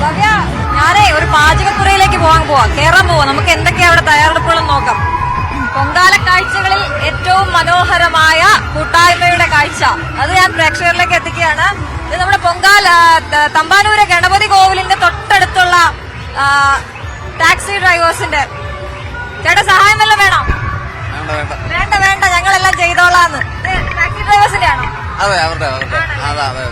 ഭവ്യ, ഞാനേ ഒരു പാചകപ്പുരയിലേക്ക് പോകാൻ പോവാ. കേറാൻ പോവാ. നമുക്ക് എന്തൊക്കെയാ അവിടെ തയ്യാറെടുപ്പുകളും നോക്കാം. പൊങ്കാല കാഴ്ചകളിൽ ഏറ്റവും മനോഹരമായ കൂട്ടായ്മയുടെ കാഴ്ച. അത് ഞാൻ പ്രേക്ഷകരിലേക്ക് എത്തിക്കുകയാണ്. ഇത് നമ്മുടെ പൊങ്കാല തമ്പാനൂര് ഗണപതി കോവിലിന്റെ തൊട്ടടുത്തുള്ള ടാക്സി ഡ്രൈവേഴ്സിന്റെ. ചേട്ടാ സഹായം വല്ലതും വേണോ? വേണ്ട വേണ്ട. ഞങ്ങളെല്ലാം ചെയ്തോളാന്ന്. ടാക്സി ഡ്രൈവേഴ്സിന്റെ ആണോ അതെ അവരുടെ അതെ അതെ.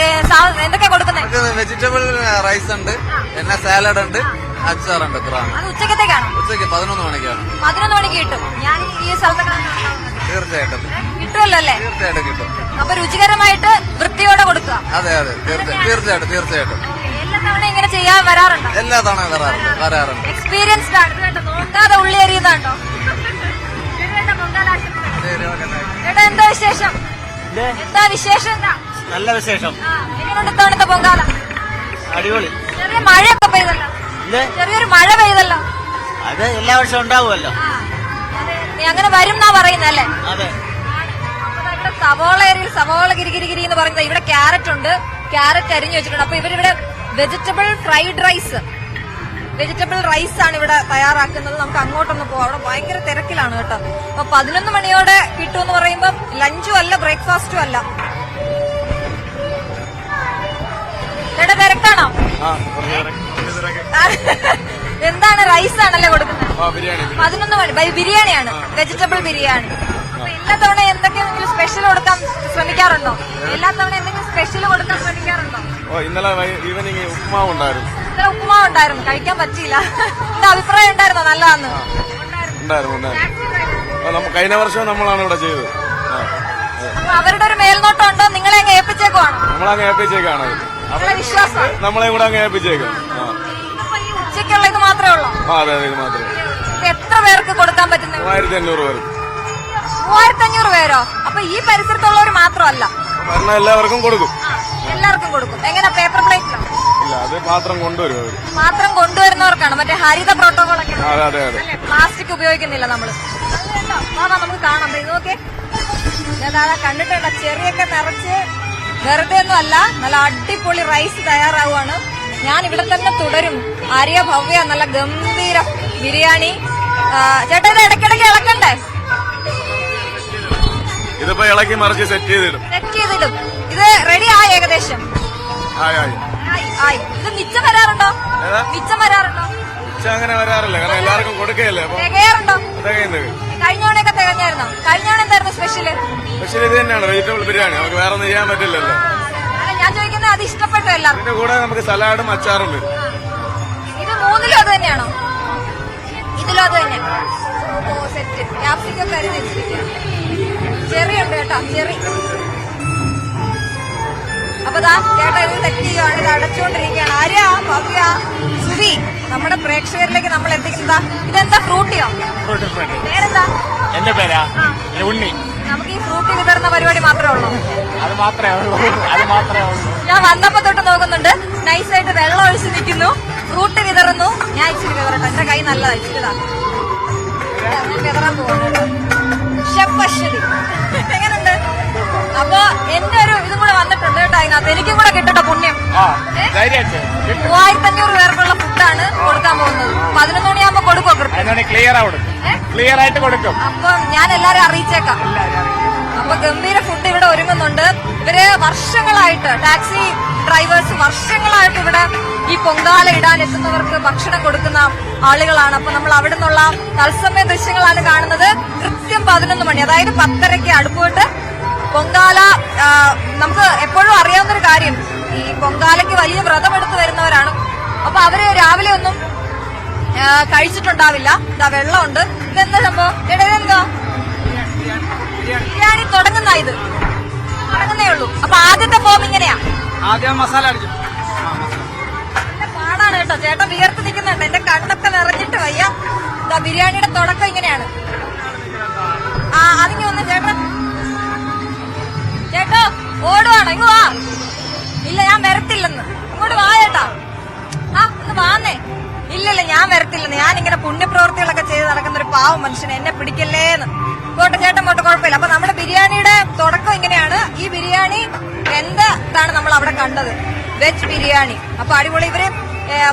എന്തൊക്കെയാ കൊടുക്കുന്നത് വെജിറ്റബിൾ റൈസ് ഉണ്ട്. പിന്നെ സാലഡ് ഉണ്ട്. അച്ചാറുണ്ട് ഉണ്ട് അത് ഉച്ചക്കത്തേക്കാണോ? ഉച്ചയ്ക്ക് പതിനൊന്ന് മണിക്കാണ്. പതിനൊന്ന് മണിക്ക് കിട്ടും. ഞാൻ ഈ സ്ഥലത്തൊക്കെ തീർച്ചയായിട്ടും. കിട്ടുമല്ലോ അല്ലേ? തീർച്ചയായിട്ടും കിട്ടും. അപ്പൊ രുചികരമായിട്ട് വൃത്തിയോടെ കൊടുക്കുക. അതെ അതെ. തീർച്ച- തീർച്ചയായിട്ടും തീർച്ചയായിട്ടും. എല്ലാ തവണ ഇങ്ങനെ ചെയ്യാൻ വരാറുണ്ടോ? എല്ലാ തവണ വരാറുണ്ട് വരാറുണ്ട്? എക്സ്പീരിയൻസ്ഡ് ആണ്. കണ്ടോ? നോക്കാതെ ഉള്ളി എറിയുന്നുണ്ടോ ചേട്ടാ എന്താ വിശേഷം? എന്താ വിശേഷം? എന്താ? നല്ല വിശേഷം. എങ്ങനെയുണ്ട് പൊങ്കാല? അടിപൊളി. ചെറിയ മഴയൊക്കെ പെയ്തല്ലോ? ചെറിയൊരു മഴ പെയ്തല്ലോ? അത് എല്ലാ വർഷവും ഉണ്ടാവുമല്ലോ. നീ അങ്ങനെ വരും എന്നാ പറയുന്നല്ലേ അതെ. ഇവിടെ സവോള ഏരിയയിൽ സവോള ഗിരിഗിരി എന്ന് പറയുന്നത്. ഇവിടെ ക്യാരറ്റ് ഉണ്ട്. ക്യാരറ്റ് അരിഞ്ഞു വെച്ചിട്ടുണ്ട്. അപ്പൊ ഇവരിവിടെ vegetable fried rice. Vegetable rice ആണ് ഇവിടെ തയ്യാറാക്കുന്നത്. നമുക്ക് അങ്ങോട്ടൊന്ന് പോവാം. അവിടെ ഭയങ്കര തിരക്കിലാണ് കേട്ടോ. അപ്പൊ പതിനൊന്ന് മണിയോടെ കിട്ടുമെന്ന് പറയുമ്പോൾ ലഞ്ചും അല്ല ബ്രേക്ക്ഫാസ്റ്റും അല്ല. എന്താണ് റൈസ് ആണല്ലേ കൊടുക്കുന്നത്? പതിനൊന്ന് മണി ബിരിയാണിയാണ് വെജിറ്റബിൾ ബിരിയാണി. എല്ലാ തവണ എന്തൊക്കെയെങ്കിലും സ്പെഷ്യൽ കൊടുക്കാൻ ശ്രമിക്കാറുണ്ടോ? എല്ലാ തവണ എന്തെങ്കിലും സ്പെഷ്യൽ കൊടുക്കാൻ ശ്രമിക്കാറുണ്ടോ? ഓ ഇന്നലെ ഈവനിങ് ഉപ്മാവ് ഉണ്ടായിരുന്നു ഇന്നലെ ഉപ്പുമാവ് ഉണ്ടായിരുന്നു കഴിക്കാൻ പറ്റിയില്ല. എന്റെ അഭിപ്രായം ഉണ്ടായിരുന്നോ? നല്ലതാന്ന്. ഉണ്ടായിരുന്നു കഴിഞ്ഞ വർഷം നമ്മളാണ് ഇവിടെ ചെയ്തത്. അവരുടെ ഒരു മേൽനോട്ടം ഉണ്ടോ? നിങ്ങളെ അങ്ങ് ഏൽപ്പിച്ചേക്കുവാണ്? നമ്മളങ്ങ് ഏൽപ്പിച്ചേക്കാണ് നമ്മളെ കൂടെ അങ്ങ് ഏൽപ്പിച്ചേക്കും. ഉച്ചയ്ക്കുള്ള ഇത് മാത്രമേ ഉള്ളൂ? അതെ അതെ ഇത് മാത്രമേ എത്ര പേർക്ക് കൊടുക്കാൻ പറ്റുന്നത് മൂവായിരത്തി അഞ്ഞൂറ് പേർ മൂവായിരത്തി അഞ്ഞൂറ് പേരോ? അപ്പൊ ഈ പരിസരത്തുള്ളവർ മാത്രമല്ല. മരണം എല്ലാവർക്കും കൊടുക്കും. എല്ലാവർക്കും കൊടുക്കും. എങ്ങനെ പേപ്പർ പ്ലേറ്റിലോ ഇല്ല അത് മാത്രം കൊണ്ടുവരും അവർ. മാത്രം കൊണ്ടുവരുന്നവർക്കാണ്. മറ്റേ ഹരിത പ്രോട്ടോകോൾ ഒക്കെ അതെ അതെ അതെ. പ്ലാസ്റ്റിക് ഉപയോഗിക്കുന്നില്ല നമ്മൾ. നമുക്ക് കാണാം. ഇത് നോക്കേ ഞാൻ കണ്ടിട്ടുണ്ട്? ചെറിയൊക്കെ നിറച്ച് വെറുതെ ഒന്നും അല്ല നല്ല അടിപൊളി റൈസ് തയ്യാറാവുകയാണ്. ഞാൻ ഇവിടെ തന്നെ തുടരും. ആര്യ ഭവ്യ നല്ല ഗംഭീര ബിരിയാണി. ചേട്ടാ ഇത് ഇടയ്ക്കിടയ്ക്ക് ഇളക്കണ്ടേ? ഇതിപ്പോ ഇളക്കി മറിച്ച് സെറ്റ് ചെയ്തിടും. സെറ്റ് ചെയ്തിടും. ഇത് റെഡി ആയി ഏകദേശം? ആയി ഇത് മിച്ചം വരാറുണ്ടോ? മിച്ചം വരാറുണ്ടോ? അങ്ങനെ വരാറില്ല. കാരണം എല്ലാവർക്കും കൊടുക്കുകയല്ലേ അപ്പൊ തികയുന്നത്. തികഞ്ഞായിരുന്നോ? എന്തായിരുന്നു സ്പെഷ്യൽ സ്പെഷ്യൽ ഇത് തന്നെയാണ് വെജിറ്റബിൾ ബിരിയാണി നമുക്ക് വേറെ ഒന്നും ചെയ്യാൻ പറ്റില്ലല്ലോ. ഞാൻ ചോദിക്കുന്നത് അത് ഇഷ്ടപ്പെട്ടു എല്ലാം ഇതിന്റെ കൂടെ നമുക്ക് സലാഡും അച്ചാറും വരും ഇത് മൂന്നിലും അത് തന്നെയാണോ? ഇതിലും അത് തന്നെ ഓ സെറ്റ് ക്യാപ്സിക്കം കരുതി വെച്ചിരിക്കുകയാണ് ചെറി ഉണ്ട് കേട്ടോ ചെറി. അപ്പൊ ദാ ചേട്ടാ ഇത് തെറ്റ് ഇത് അടച്ചുകൊണ്ടിരിക്കുകയാണ്. ആര്യ? ഭവ്യ സുവി നമ്മുടെ പ്രേക്ഷകരിലേക്ക് നമ്മൾ എത്തിക്കുന്നതാ. ഇതെന്താ ഫ്രൂട്ടിയോ? പേരെന്താ? എന്റെ പേരാ? ഉണ്ണി. നമുക്ക് ഈ ഫ്രൂട്ടി വിതറുന്ന പരിപാടി മാത്രമേ ഉള്ളൂ. അത് മാത്രമേ ഉള്ളൂ. അത് മാത്രമേ ഉള്ളൂ. ഞാൻ വന്നപ്പോ തൊട്ട് നോക്കുന്നുണ്ട്. നൈസായിട്ട് വെള്ളം ഒഴിച്ച് നിൽക്കുന്നു. ഫ്രൂട്ട് വിതറുന്നു. ഞാൻ ഇച്ചിരി വിതറട്ടെ. എന്റെ കൈ നല്ലതാ ഇച്ചിരിതാ വിതറാൻ പോകുന്നു അതിനകത്ത്. എനിക്കും കൂടെ കിട്ടട്ടെ പുണ്യം. മൂവായിരത്തി അഞ്ഞൂറ് പേർക്കുള്ള ഫുഡാണ് കൊടുക്കാൻ പോകുന്നത്. പതിനൊന്ന് മണിയാകുമ്പോ കൊടുക്കോ. ക്ലിയർ ക്ലിയർ ആയിട്ട് കൊടുക്കും. അപ്പൊ ഞാൻ എല്ലാരും അറിയിച്ചേക്കാം. അപ്പൊ ഗംഭീര ഫുഡ് ഇവിടെ ഒരുങ്ങുന്നുണ്ട്. ഇവർ വർഷങ്ങളായിട്ട് ടാക്സി ഡ്രൈവേഴ്സ് വർഷങ്ങളായിട്ട് ഇവിടെ ഈ പൊങ്കാല ഇടാൻ എത്തുന്നവർക്ക് ഭക്ഷണം കൊടുക്കുന്ന ആളുകളാണ്. അപ്പൊ നമ്മൾ അവിടെ നിന്നുള്ള തത്സമയ ദൃശ്യങ്ങളാണ് കാണുന്നത്. കൃത്യം പതിനൊന്ന് മണി അതായത് പത്തരയ്ക്ക് അടുപ്പോട്ട് പൊങ്കാല ആ, നമുക്ക് എപ്പോഴും അറിയാവുന്ന ഒരു കാര്യം. ഈ പൊങ്കാലയ്ക്ക് വലിയ വ്രതമെടുത്ത് വരുന്നവരാണ്. അപ്പൊ അവർ രാവിലെ ഒന്നും കഴിച്ചിട്ടുണ്ടാവില്ല. ഇതാ വെള്ളമുണ്ട്. ഇതെന്താ സംഭവം? എടാ ബിരിയാണി തുടങ്ങുന്ന ഇത്. തുടങ്ങുന്നേ ഉള്ളൂ. അപ്പൊ ആദ്യത്തെ ഫോം ഇങ്ങനെയാ. ആദ്യം മസാല അടിച്ചു. പാടാണ് കേട്ടോ. ചേട്ടൻ വിയർത്ത് നിൽക്കുന്നുണ്ട്. എന്റെ കണ്ണൊക്കെ നിറഞ്ഞിട്ട് വയ്യ. ഇതാ ബിരിയാണിയുടെ തുടക്കം ഇങ്ങനെയാണ്. ആ അതിങ്ങി ഒന്ന് ചേട്ടൻ. ചേട്ടോ ഓടുവാണോ? ഇങ്ങ് വാ. ഞാൻ വരത്തില്ലെന്ന്. ഇങ്ങോട്ട് വാ ചേട്ടാ. ആ ഒന്ന് വാന്നേ. ഇല്ലല്ല ഞാൻ വരത്തില്ലെന്ന്. ഞാൻ ഇങ്ങനെ പുണ്യപ്രവർത്തികളൊക്കെ ചെയ്ത് നടക്കുന്ന ഒരു പാവം മനുഷ്യനെ എന്നെ പിടിക്കല്ലേന്ന്. പോട്ടെ ചേട്ടൻ പോട്ടെ കുഴപ്പമില്ല. അപ്പൊ നമ്മുടെ ബിരിയാണിയുടെ തുടക്കം ഇങ്ങനെയാണ്. ഈ ബിരിയാണി എന്താണ് നമ്മൾ അവിടെ കണ്ടത്? വെജ് ബിരിയാണി. അപ്പൊ അടിപൊളി. ഇവർ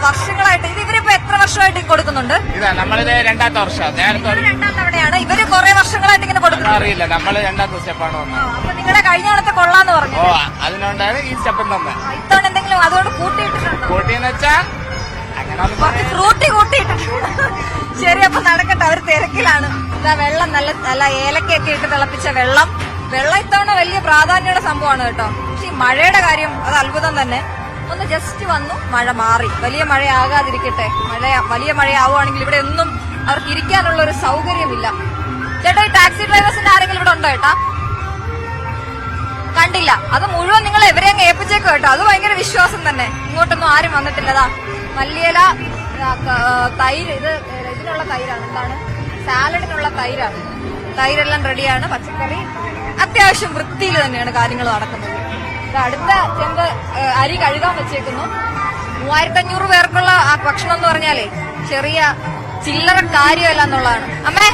വർഷങ്ങളായിട്ട്. ഇത് ഇവരിപ്പോ എത്ര വർഷമായിട്ട് കൊടുക്കുന്നുണ്ട്? ഇതാ നമ്മളിത് രണ്ടാമത്തെ വർഷം. നേരത്തെ രണ്ടാം തവണയാണ്. ഇവർ കുറെ വർഷങ്ങളായിട്ട് ഇങ്ങനെ കൊടുക്കുന്നത് അറിയില്ല. നമ്മൾ രണ്ടാമത്തെ സ്റ്റെപ്പാണ് വന്നത്. അപ്പൊ നിങ്ങളുടെ കഴിഞ്ഞ കാലത്തെ കൊള്ളാന്ന് പറഞ്ഞു. ഓ അതിനോണ്ടാണ് ഈ സ്റ്റെപ്പ് തന്നെ ഇത്തവണ എന്തെങ്കിലും അതുകൊണ്ട് കൂട്ടിയിട്ടിട്ടുണ്ടോ? കൂട്ടിന്ന് വെച്ചാ കുറച്ച് ഫ്രൂട്ടി കൂട്ടിയിട്ടിട്ടുണ്ട് ശരി അപ്പൊ നടക്കട്ടെ. അവർ തിരക്കിലാണ്. ഇതാ വെള്ളം നല്ല നല്ല ഏലക്കയൊക്കെ ഇട്ട് തിളപ്പിച്ച വെള്ളം. വെള്ളം ഇത്തവണ വലിയ പ്രാധാന്യമുള്ള സംഭവമാണ് കേട്ടോ. പക്ഷെ ഈ മഴയുടെ കാര്യം അത് അത്ഭുതം തന്നെ. ഒന്ന് ജസ്റ്റ് വന്നു. മഴ മാറി. വലിയ മഴയാകാതിരിക്കട്ടെ. മഴ വലിയ മഴയാവുകയാണെങ്കിൽ ഇവിടെ ഒന്നും അവർക്ക് ഇരിക്കാനുള്ള ഒരു സൗകര്യമില്ല. ചേട്ടാ ഈ ടാക്സി ഡ്രൈവേഴ്സിന്റെ ആരെങ്കിലും ഇവിടെ ഉണ്ടോ ഏട്ടാ? കണ്ടില്ല. അത് മുഴുവൻ നിങ്ങൾ എവരെ അങ്ങ് ഏൽപ്പിച്ചേക്കും കേട്ടോ. അത് ഭയങ്കര വിശ്വാസം തന്നെ. ഇങ്ങോട്ടൊന്നും ആരും വന്നിട്ടില്ലതാ. മല്ലിയില തൈര് ഇത് ഇതിനുള്ള തൈരാണ്. എന്താണ്? സാലഡിനുള്ള തൈരാണ്. തൈരെല്ലാം റെഡിയാണ്. പച്ചക്കറി അത്യാവശ്യം വൃത്തിയിൽ തന്നെയാണ് കാര്യങ്ങൾ നടക്കുന്നത്. അടുത്ത ചെമ്പ് അരി കഴുകാൻ വെച്ചേക്കുന്നു. മൂവായിരത്തഞ്ഞൂറ് പേർക്കുള്ള ആ ഭക്ഷണം എന്ന് പറഞ്ഞാലേ ചെറിയ ചില്ലറ കാര്യമല്ല എന്നുള്ളതാണ്. അമ്മേ